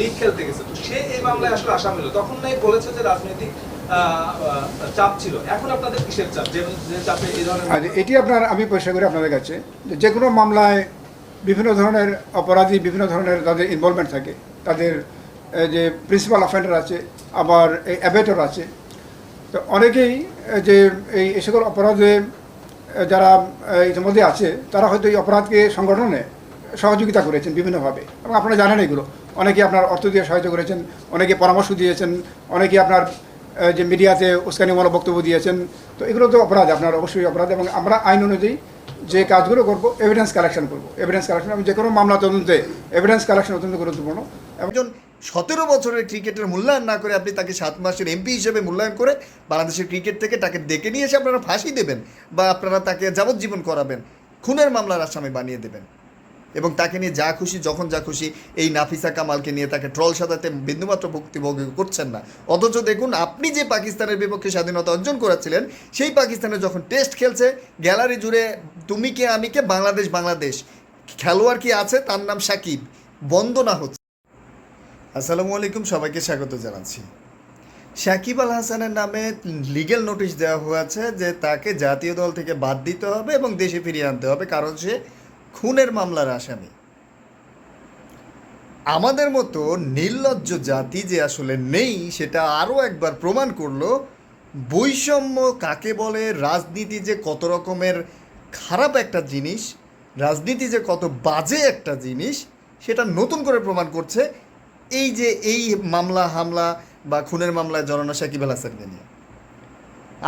League খেলতে গেছে। তো সে এই মামলায় আসলে আসামি হলো। তখন নাই বলেছে যে রাজনৈতিক আহ, আহ, চাপ ছিল। এখন আপনাদের কিসের চাপ? যে যে চাপে এই ধরনের এটি আপনার আমি পরিষ্কার করি আপনাদের কাছে যে কোনো মামলায় বিভিন্ন ধরনের অপরাধী বিভিন্ন ধরনের তাদের ইনভলভমেন্ট থাকে। তাদের যে প্রিন্সিপাল অফেন্ডার আছে আবার এই অ্যাবেটর আছে। তো অনেকেই যে এই সকল অপরাধে যারা ইতিমধ্যে আছে তারা হয়তো এই অপরাধকে সংগঠনে সহযোগিতা করেছেন বিভিন্নভাবে। এবং আপনারা জানেন এগুলো। অনেকে আপনার অর্থ দিয়ে সহায়তা করেছেন, অনেকে পরামর্শ দিয়েছেন, অনেকে আপনার যে মিডিয়াতে উস্কানিমূলক বক্তব্য দিয়েছেন। তো এগুলো তো অপরাধ, আপনার অবশ্যই অপরাধ। এবং আমরা আইন অনুযায়ী যে কাজগুলো করব এভিডেন্স কালেকশন করব। এভিডেন্স কালেকশন এবং যে কোনো মামলা তদন্তে এভিডেন্স কালেকশন অত্যন্ত গুরুত্বপূর্ণ। একজন সতেরো বছরের ক্রিকেটের মূল্যায়ন না করে আপনি তাকে সাত মাসের এমপি হিসেবে মূল্যায়ন করে বাংলাদেশের ক্রিকেট থেকে তাকে ডেকে নিয়ে এসে আপনারা ফাঁসি দেবেন বা আপনারা তাকে যাবজ্জীবন করাবেন। খুনের মামলার আসামি বানিয়ে দেবেন। এবং তাকে নিয়ে যা খুশি, যখন যা খুশি, এই নাফিসা কামালকে নিয়ে তাকে ট্রল সাজাতে বিন্দুমাত্র ভক্তিভোগ করছেন না। অথচ দেখুন, আপনি যে পাকিস্তানের বিপক্ষে স্বাধীনতা অর্জন করেছিলেন, সেই পাকিস্তানে যখন টেস্ট খেলছে, গ্যালারি জুড়ে তুমি কে, আমি কে, বাংলাদেশ বাংলাদেশ। খেলোয়াড় কি আছে? তার নাম সাকিব। বন্দনা হচ্ছে। আসসালামু আলাইকুম, সবাইকে স্বাগত জানাচ্ছি। সাকিব আল হাসানের নামে লিগেল নোটিশ দেওয়া হয়েছে যে তাকে জাতীয় দল থেকে বাদ দিতে হবে এবং দেশে ফিরিয়ে আনতে হবে, কারণ সে খুনের মামলার আসামি। আমাদের মতো নির্লজ্জ জাতি যে আসলে নেই, সেটা আরও একবার প্রমাণ করল বৈষম্য কাকে বলে, রাজনীতি যে কত রকমের খারাপ একটা জিনিস, রাজনীতি যে কত বাজে একটা জিনিস, সেটা নতুন করে প্রমাণ করছে এই যে এই মামলা, হামলা বা খুনের মামলায় জড়ানো সাকিব আল নিয়ে।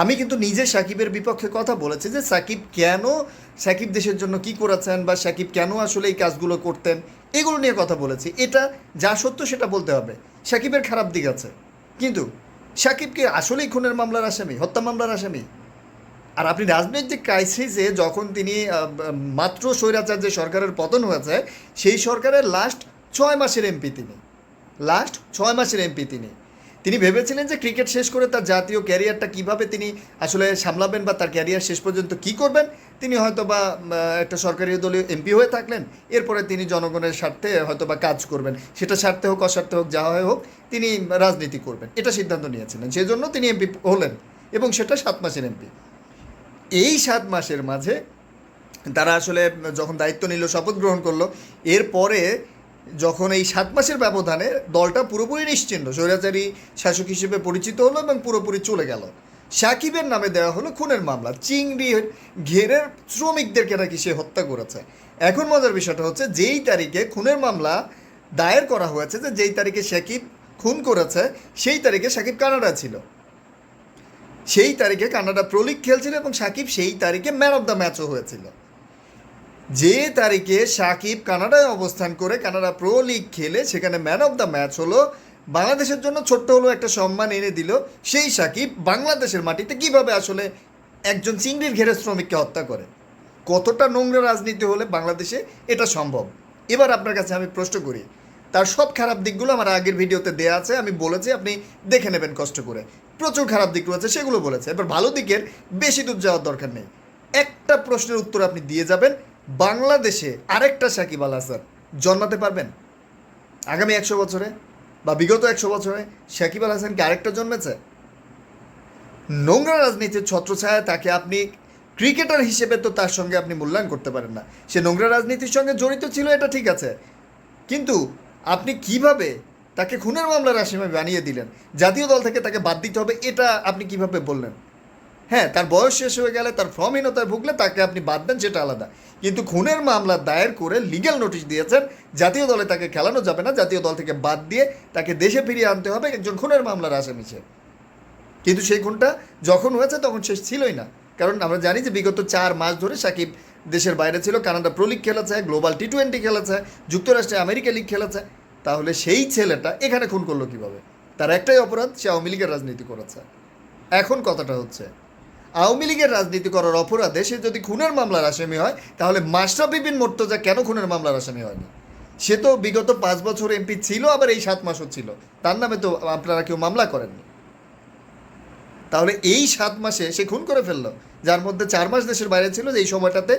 আমি কিন্তু নিজে সাকিবের বিপক্ষে কথা বলেছি যে সাকিব কেন সাকিব দেশের জন্য কি করেছেন বা সাকিব কেন আসলে এই কাজগুলো করতেন, এগুলো নিয়ে কথা বলেছি। এটা যা সত্য সেটা বলতে হবে। সাকিবের খারাপ দিক আছে। কিন্তু সাকিব কি আসলেই খুনের মামলার আসামি, হত্যা মামলার আসামি। আর আপনি রাজনৈতিক ক্রাইসিসে যখন তিনি মাত্র স্বৈরাচার যে সরকারের পতন হয়েছে, সেই সরকারের লাস্ট ছয় মাসের এমপি তিনি। লাস্ট ছয় মাসের এমপি তিনি। তিনি ভেবেছিলেন যে ক্রিকেট শেষ করে তার জাতীয় ক্যারিয়ারটা কীভাবে তিনি আসলে সামলাবেন বা তার ক্যারিয়ার শেষ পর্যন্ত কি করবেন, তিনি হয়তো বা একটা সরকারি দলীয় এমপি হয়ে থাকলেন, এরপরে তিনি জনগণের স্বার্থে হয়তো বা কাজ করবেন। সেটা স্বার্থে হোক, অস্বার্থে হোক, যা হয় হোক, তিনি রাজনীতি করবেন। এটা সিদ্ধান্ত নিয়েছিলেন। সেই জন্য তিনি এমপি হলেন এবং সেটা সাত মাসের এমপি। এই সাত মাসের মাঝে তারা আসলে যখন দায়িত্ব নিল, শপথ গ্রহণ করল, এরপরে যখন এই সাত মাসের ব্যবধানে দলটা পুরোপুরি নিশ্চিন্ন, স্বৈরাচারী শাসক হিসেবে পরিচিত হলো এবং পুরোপুরি চলে গেল। সাকিবের নামে দেওয়া হলো খুনের মামলা। চিংড়ি ঘেরের শ্রমিকদেরকে নাকি সে হত্যা করেছে। এখন মজার বিষয়টা হচ্ছে, যেই তারিখে খুনের মামলা দায়ের করা হয়েছে, যে যেই তারিখে সাকিব খুন করেছে, সেই তারিখে সাকিব কানাডা ছিল। সেই তারিখে কানাডা প্রো লিগ খেলছিল এবং সাকিব সেই তারিখে ম্যান অফ দ্য ম্যাচও হয়েছিল। যে তারিখে সাকিব কানাডায় অবস্থান করে কানাডা প্রো লিগ খেলে, সেখানে ম্যান অফ দ্য ম্যাচ হলো। বাংলাদেশের জন্য ছোট্ট হলেও একটা সম্মান এনে দিল সেই সাকিব। বাংলাদেশের মাটিতে কীভাবে আসলে একজন চিংড়ির ঘেরে শ্রমিককে হত্যা করে? কতটা নোংরা রাজনীতি হলে বাংলাদেশে এটা সম্ভব? এবার আপনার কাছে আমি প্রশ্ন করি। তার সব খারাপ দিকগুলো আমার আগের ভিডিওতে দেয়া আছে, আমি বলেছি, আপনি দেখে নেবেন কষ্ট করে। প্রচুর খারাপ দিক রয়েছে সেগুলো বলেছে। এবার ভালো দিকের বেশি দূর যাওয়ার দরকার নেই। একটা প্রশ্নের উত্তর আপনি দিয়ে যাবেন বাংলাদেশে আরেকটা সাকিব আল হাসান জন্মাতে পারবেন? আগামী একশো বছরে বা বিগত একশো বছরে সাকিব আল হাসান কি আরেকটা জন্মেছে? নোংরা রাজনীতির ছত্রছায়া তাকে আপনি ক্রিকেটার হিসেবে তো তার সঙ্গে আপনি মূল্যায়ন করতে পারেন না। সে নোংরা রাজনীতির সঙ্গে জড়িত ছিল, এটা ঠিক আছে। কিন্তু আপনি কীভাবে তাকে খুনের মামলার আসামি বানিয়ে দিলেন? জাতীয় দল থেকে তাকে বাদ দিতে হবে, এটা আপনি কীভাবে বললেন? হ্যাঁ তার বয়স শেষ হয়ে গেলে, তার ফর্মহীনতায় ভুগলে তাকে আপনি বাদ দেন, সেটা আলাদা। কিন্তু খুনের মামলা দায়ের করে লিগ্যাল নোটিশ দিয়েছেন, জাতীয় দলে তাকে খেলানো যাবে না, জাতীয় দল থেকে বাদ দিয়ে তাকে দেশে ফিরিয়ে আনতে হবে, একজন খুনের মামলার আসামি সে কিন্তু সেই খুনটা যখন হয়েছে, তখন শেষ ছিলই না। কারণ আমরা জানি যে বিগত চার মাস ধরে সাকিব দেশের বাইরে ছিল, কানাডা প্রো লিগ খেলেছে গ্লোবাল টি টোয়েন্টি খেলেছে, যুক্তরাষ্ট্রে আমেরিকা লিগ খেলেছে। তাহলে সেই ছেলেটা এখানে খুন করল কীভাবে? তার একটাই অপরাধ, সে আওয়ামী লীগের রাজনীতি করেছে। এখন কথাটা হচ্ছে আওয়ামী লীগের রাজনীতি করার অপরাধে সে যদি খুনের মামলার আসামি হয়, তাহলে মাশরাফি বিন মোর্তজা কেন খুনের মামলার আসামি হয়নি? সে তো বিগত পাঁচ বছর এমপি ছিল, আবার এই সাত মাসও ছিল। তার নামে তো আপনারা কেউ মামলা করেননি। তাহলে এই সাত মাসে সে খুন করে ফেলল, যার মধ্যে চার মাস দেশের বাইরে ছিল যে এই সময়টাতে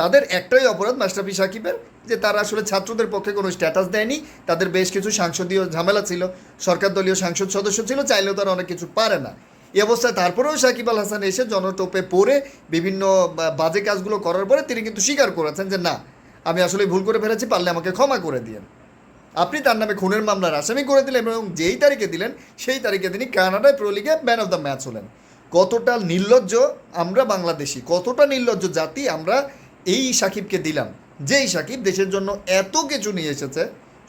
তাদের একটাই অপরাধ মাস্টারফি সাকিবের, যে তারা আসলে ছাত্রদের পক্ষে কোনো স্ট্যাটাস দেয়নি, তাদের বেশ কিছু সাংসদীয় ঝামেলা ছিল, সরকার দলীয় সাংসদ সদস্য ছিল, চাইলেও তারা অনেক কিছু পারে না। এই অবস্থায় তারপরেও সাকিব আল হাসান এসে জনটোপে পড়ে বিভিন্ন বাজে কাজগুলো করার পরে তিনি কিন্তু স্বীকার করেছেন যে, না, আমি আসলে ভুল করে ফেলেছি, পারলে আমাকে ক্ষমা করে দিয়েন। আপনি তার নামে খুনের মামলার আসামি করে দিলেন এবং যেই তারিখে দিলেন, সেই তারিখে তিনি কানাডায় প্রো লিগে ম্যান অফ দ্য ম্যাচ হলেন। কতটা নির্লজ্জ আমরা বাংলাদেশি, কতটা নির্লজ্জ জাতি আমরা এই সাকিবকে দিলাম। যেই সাকিব দেশের জন্য এত কিছু নিয়ে এসেছে,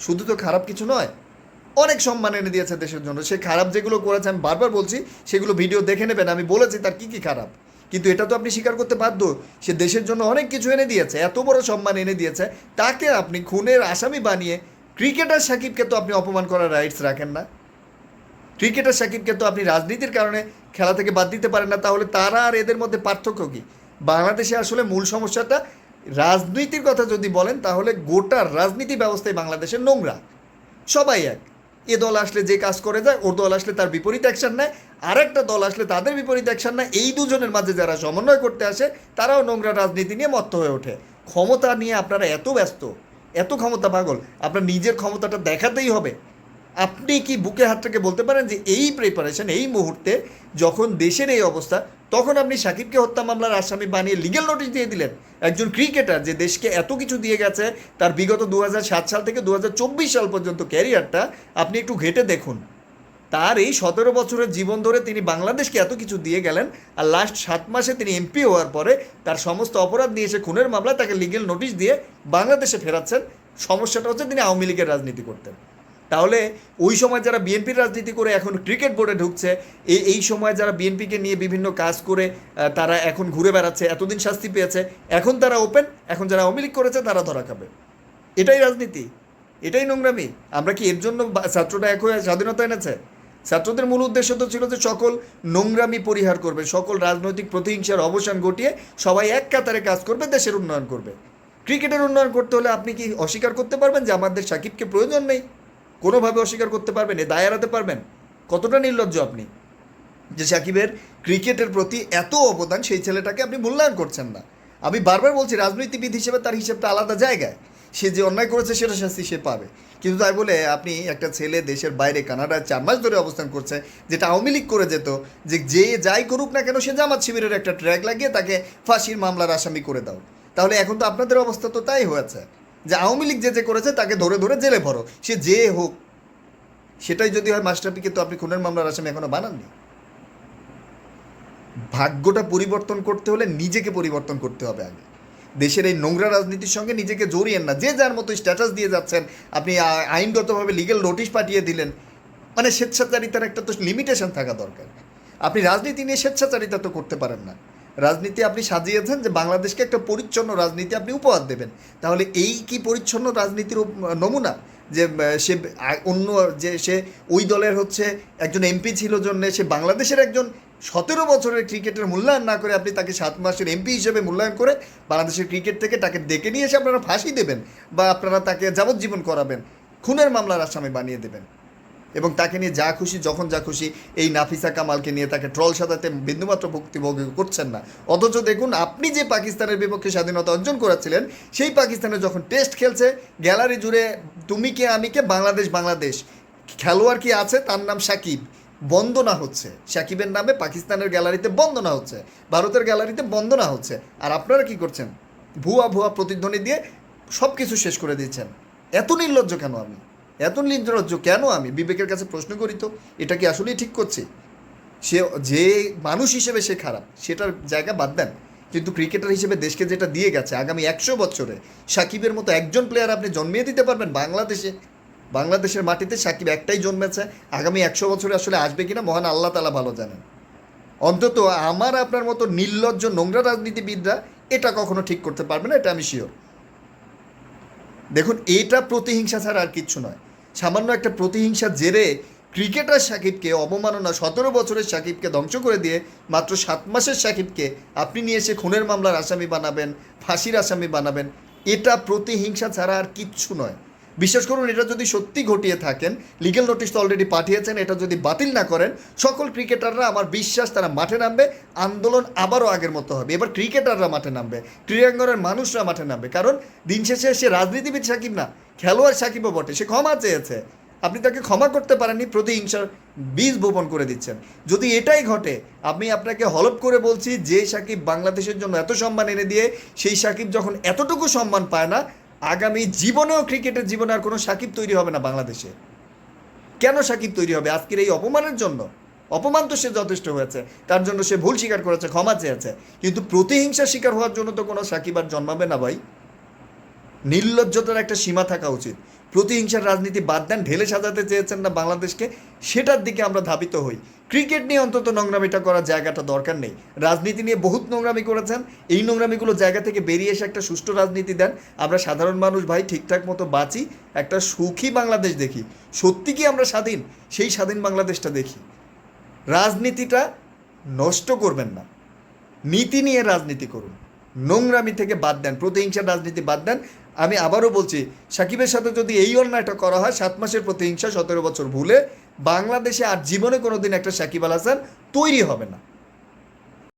শুধু তো খারাপ কিছু নয় অনেক সম্মান এনে দিয়েছে দেশের জন্য। সে খারাপ যেগুলো করেছে, আমি বারবার বলছি, সেগুলো ভিডিও দেখে নেবেন। আমি বলেছি, তার কী কী খারাপ? কিন্তু এটা তো আপনি স্বীকার করতে বাধ্য। সে দেশের জন্য অনেক কিছু এনে দিয়েছে, এত বড় সম্মান এনে দিয়েছে। তাকে আপনি খুনের আসামি বানিয়ে, ক্রিকেটার সাকিবকে তো আপনি অপমান করার রাইটস রাখেন না। ক্রিকেটার সাকিবকে তো আপনি রাজনীতির কারণে খেলা থেকে বাদ দিতে পারেন না। তাহলে তারা আর এদের মধ্যে পার্থক্য কী? বাংলাদেশে আসলে মূল সমস্যাটা, রাজনীতির কথা যদি বলেন, তাহলে গোটা রাজনীতি ব্যবস্থায় বাংলাদেশের নোংরা। সবাই এক। এ দল আসলে যে কাজ করে যায়, ওর দল আসলে তার বিপরীত অ্যাকশন নেয়, আরেকটা দল আসলে তাদের বিপরীত অ্যাকশন নেয়। এই দুজনের মাঝে যারা সমন্বয় করতে আসে, তারাও নোংরা রাজনীতি নিয়ে মত্ত হয়ে ওঠে। ক্ষমতা নিয়ে আপনারা এত ব্যস্ত, এত ক্ষমতা পাগল, আপনার নিজের ক্ষমতাটা দেখাতেই হবে। আপনি কি বুকে হাতটাকে বলতে পারেন যে এই প্রিপারেশন এই মুহূর্তে যখন দেশের এই অবস্থা তখন আপনি সাকিবকে হত্যা মামলার আসামি বানিয়ে লিগেল নোটিশ দিয়ে দিলেন। একজন ক্রিকেটার যে দেশকে এত কিছু দিয়ে গেছে, তার বিগত দু হাজার সাত সাল থেকে দু হাজার চব্বিশ সাল পর্যন্ত ক্যারিয়ারটা আপনি একটু ঘেটে দেখুন। তার এই সতেরো বছরের জীবন ধরে তিনি বাংলাদেশকে এত কিছু দিয়ে গেলেন আর লাস্ট সাত মাসে তিনি এমপি হওয়ার পরে তার সমস্ত অপরাধ নিয়ে এসে খুনের মামলায় তাকে লিগেল নোটিশ দিয়ে বাংলাদেশে ফেরাচ্ছেন। সমস্যাটা হচ্ছে তিনি আওয়ামী লীগের রাজনীতি করতেন। তাহলে ওই সময় যারা বিএনপির রাজনীতি করে এখন ক্রিকেট বোর্ডে ঢুকছে এই এই সময় যারা বিএনপিকে নিয়ে বিভিন্ন কাজ করে তারা এখন ঘুরে বেড়াচ্ছে, এতদিন শাস্তি পেয়েছে, এখন তারা ওপেন এখন যারা আওয়ামী লীগ করেছে তারা ধরা খাবে। এটাই রাজনীতি, এটাই নোংরামি। আমরা কি এর জন্য ছাত্ররা এক হয়ে স্বাধীনতা এনেছে? ছাত্রদের মূল উদ্দেশ্য তো ছিল যে সকল নোংরামি পরিহার করবে, সকল রাজনৈতিক প্রতিহিংসার অবসান ঘটিয়ে সবাই এক কাতারে কাজ করবে, দেশের উন্নয়ন করবে। ক্রিকেটের উন্নয়ন করতে হলে আপনি কি অস্বীকার করতে পারবেন যে আমাদের সাকিবকে প্রয়োজন নেই? কোনোভাবে অস্বীকার করতে পারবেন, এ দায় এড়াতে পারবেন? কতটা নির্লজ্জ আপনি? যে সাকিবের ক্রিকেটের প্রতি এত অবদান সেই ছেলেটাকে আপনি মূল্যায়ন করছেন না। আমি বারবার বলছি, রাজনীতিবিদ হিসেবে তার হিসেবটা আলাদা জায়গায়। সে যে অন্যায় করেছে সেটা শাস্তি সে পাবে। কিন্তু তাই বলে আপনি একটা ছেলে দেশের বাইরে কানাডায় চার মাস ধরে অবস্থান করছে, যেটা আওয়ামী লীগ করে যেত, যে যে যাই করুক না কেন সে জামাত শিবিরের একটা ট্র্যাক লাগিয়ে তাকে ফাঁসির মামলার আসামি করে দাও। তাহলে এখন তো আপনাদের অবস্থা তো তাই হয়েছে। আওয়ামী লীগ যে যে করেছে তাকে ধরে ধরে জেলে ভরো। সে যে হোক, সেটাই যদি হয় মাস্টারপিকে তো আপনি খুনের মামলার আসামি এখনও বানাননি। ভাগ্যটা পরিবর্তন করতে হলে নিজেকে পরিবর্তন করতে হবে আগে। দেশের এই নোংরা রাজনীতির সঙ্গে নিজেকে জড়িয়েন না। যে যার মতো স্ট্যাটাস দিয়ে যাচ্ছেন, আপনি আইনগতভাবে লিগেল নোটিশ পাঠিয়ে দিলেন মানে স্বেচ্ছাচারিতার একটা তো লিমিটেশন থাকা দরকার। আপনি রাজনীতি নিয়ে স্বেচ্ছাচারিতা তো করতে পারেন না। রাজনীতি আপনি সাজিয়েছেন যে বাংলাদেশকে একটা পরিচ্ছন্ন রাজনীতি আপনি উপহার দেবেন। তাহলে এই কি পরিচ্ছন্ন রাজনীতির নমুনা? যে সে অন্য যে, সে ওই দলের হচ্ছে একজন এমপি ছিল জন্যে সে বাংলাদেশের একজন সতেরো বছরের ক্রিকেটের মূল্যায়ন না করে আপনি তাকে সাত মাসের এমপি হিসেবে মূল্যায়ন করে বাংলাদেশের ক্রিকেট থেকে তাকে ডেকে নিয়ে এসে আপনারা ফাঁসি দেবেন বা আপনারা তাকে যাবজ্জীবন করাবেন। খুনের মামলার আসামি বানিয়ে দেবেন। এবং তাকে নিয়ে যা খুশি, যখন যা খুশি এই নাফিসা কামালকে নিয়ে তাকে ট্রল সাজাতে বিন্দুমাত্র ভক্তিভোগ করছেন না। অথচ দেখুন, আপনি যে পাকিস্তানের বিপক্ষে স্বাধীনতা অর্জন করেছিলেন, সেই পাকিস্তানে যখন টেস্ট খেলছে, গ্যালারি জুড়ে তুমি কে, আমি কে, বাংলাদেশ বাংলাদেশ। খেলোয়াড় কি আছে? তার নাম সাকিব। বন্দনা হচ্ছে। সাকিবের নামে পাকিস্তানের গ্যালারিতে বন্দনা হচ্ছে। ভারতের গ্যালারিতে বন্দনা হচ্ছে। আর আপনারা কি করছেন? ভুয়া ভুয়া প্রতিধ্বনি দিয়ে সব কিছু শেষ করে দিচ্ছেন এত নির্লজ্জ কেন আমি এত নির্লজ্জ কেন আমি? বিবেকের কাছে প্রশ্ন করি তো, এটা কি আসলেই ঠিক করছি? সে, যে মানুষ হিসেবে সে খারাপ, সেটার জায়গা বাদ দেন। কিন্তু ক্রিকেটার হিসেবে দেশকে যেটা দিয়ে গেছে, আগামী একশো বছরে সাকিবের মতো একজন প্লেয়ার আপনি জন্মিয়ে দিতে পারবেন বাংলাদেশে। বাংলাদেশের মাটিতে সাকিব একটাই জন্মেছে, আগামী একশো বছরে আসলে আসবে কিনা মহান আল্লাহ তালা ভালো জানেন। অন্তত আমার, আপনার মতো নির্লজ্জ নোংরা রাজনীতিবিদরা এটা কখনো ঠিক করতে পারবে না, এটা আমি শিওর দেখুন, এটা প্রতিহিংসা ছাড়া আর কিচ্ছু নয়। সামান্য একটা প্রতিহিংসার জেরে ক্রিকেটার সাকিবকে অবমাননা সতেরো বছরের সাকিবকে ধ্বংস করে দিয়ে মাত্র সাত মাসের সাকিবকে আপনি নিয়ে এসে খুনের মামলার আসামি বানাবেন, ফাঁসির আসামি বানাবেন, এটা প্রতিহিংসা ছাড়া আর কিচ্ছু নয়। বিশ্বাস করুন, এটা যদি সত্যি ঘটিয়ে থাকেন লিগেল নোটিশ তো অলরেডি পাঠিয়েছেন, এটা যদি বাতিল না করেন, সকল ক্রিকেটাররা আমার বিশ্বাস তারা মাঠে নামবে, আন্দোলন আবারও আগের মতো হবে। এবার ক্রিকেটাররা মাঠে নামবে, ক্রীড়াঙ্গনের মানুষরা মাঠে নামবে, কারণ দিন শেষে সে রাজনীতিবিদ সাকিব না, খেলোয়াড় সাকিবও বটে, সে ক্ষমা চেয়েছে। আপনি তাকে ক্ষমা করতে পারেননি, প্রতিহিংসার বীজ বপন করে দিচ্ছেন। যদি এটাই ঘটে, আমি আপনাকে হলপ করে বলছি, যে সাকিব বাংলাদেশের জন্য এত সম্মান এনে দিয়ে, সেই সাকিব যখন এতটুকু সম্মান পায় না আগামী জীবনেও ক্রিকেটের জীবনে আর কোনো সাকিব তৈরি হবে না বাংলাদেশে। কেন সাকিব তৈরি হবে? আজকের এই অপমানের জন্য। অপমান তো সে যথেষ্ট হয়েছে। তার জন্য সে ভুল স্বীকার করেছে, ক্ষমা চেয়েছে। কিন্তু প্রতিহিংসা শিকার হওয়ার জন্য তো কোনো সাকিব আর জন্মাবে না ভাই। নির্লজ্জতার একটা সীমা থাকা উচিত। প্রতিহিংসার রাজনীতি বাদ দেন, ঢেলে সাজাতে চেয়েছেন না বাংলাদেশকে, সেটার দিকে আমরা ধাবিত হই। ক্রিকেট নিয়ে অন্তত নোংরামিটা করার জায়গাটা দরকার নেই। রাজনীতি নিয়ে বহুত নোংরামি করেছেন। এই নোংরামিগুলো জায়গা থেকে বেরিয়ে এসে একটা সুষ্ঠু রাজনীতি দেন। আমরা সাধারণ মানুষ ভাই, ঠিকঠাক মতো বাঁচি, একটা সুখী বাংলাদেশ দেখি। সত্যি কি আমরা স্বাধীন? সেই স্বাধীন বাংলাদেশটা দেখি। রাজনীতিটা নষ্ট করবেন না। নীতি নিয়ে রাজনীতি করুন। নোংরামি থেকে বাদ দেন। প্রতিহিংসার রাজনীতি বাদ দেন। আমি আবারও বলছি, সাকিবের সাথে যদি এই অন্যায়টা করা হয়, সাত মাসের প্রতিহিংসা, সতেরো বছর ভুলে বাংলাদেশে আর জীবনে কোনোদিন একটা সাকিব আল হাসান তৈরি হবে না।